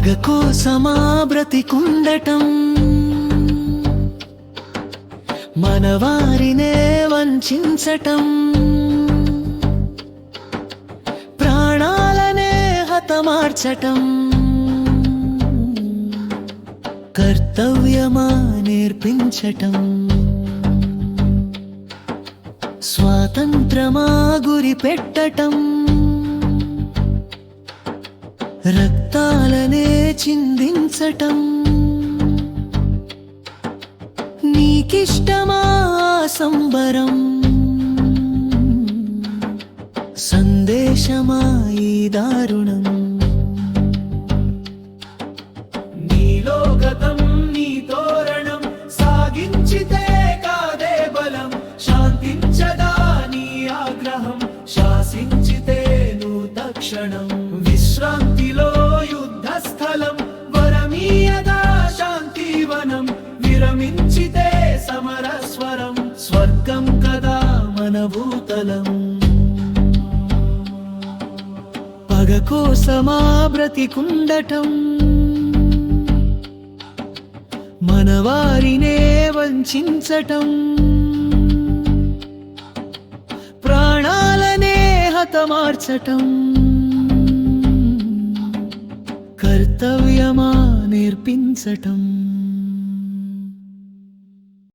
పగ కోసమా బ్రతికుండటం మన వారినే వంచటం ప్రాణాలనే హతమార్చటం. కర్తవ్యమా నేర్పించటం. స్వాతంత్రమా గురి పెట్టటం రక్తాలనే చిందించటం. నీకిష్టమా సంబరం? సందేశమా ఈ దారుణం? నీలో గతం నీ తోరణం సాగించితే కాదే బలం. శాంతించదా నీ ఆగ్రహం? శాసించితే నువ్వు తక్షణం. భూతలం. పగ కోసమా బ్రతికుండటం. మన వారినే వంచటం. ప్రాణాలనే హతమార్చటం. కర్తవ్యమా నేర్పించటం.